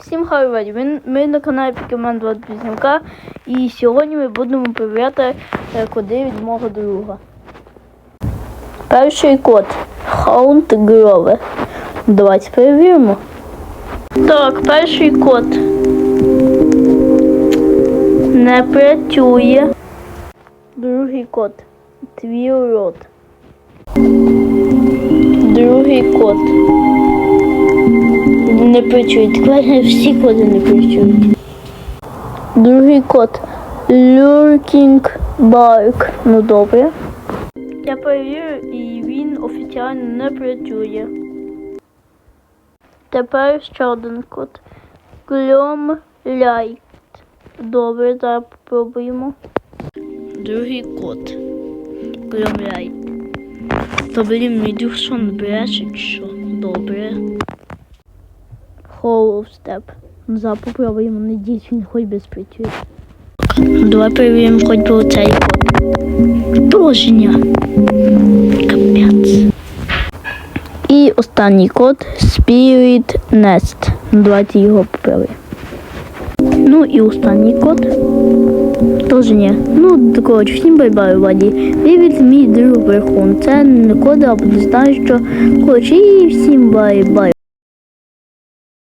Всім хайвері, ми, ми на каналі Покемон 28 і сьогодні ми будемо перевіряти е, коди від мого друга. Перший код Хаунт Грове. Давайте перевіримо. Так, перший код не працює. Другий код Твій рот. Другий код. Не працюють. Тепер всі коди не працюють. Другий код. Lurking Bark. Ну добре. Я перевірю і він офіціально не працює. Тепер ще один код. Glom Light. Добре, зараз попробуємо. Другий код. Glom Light. То блін, мій друг що не бреше, що? Добре. Hollow Step. Ну, зараз попробуємо, надіюсь, він хоч без працює. Давай перевіримо хоч би оцей код. Положення. Капець. І останній код Spirit Nest. Ну, давайте його поправимо. Ну і останній код. Тоже ні. Ну, коротше, всім бай-бай, Владі. Вивід мій друг верхун. Це не коди, або не знаю що. Коротше, і всім бай-бай.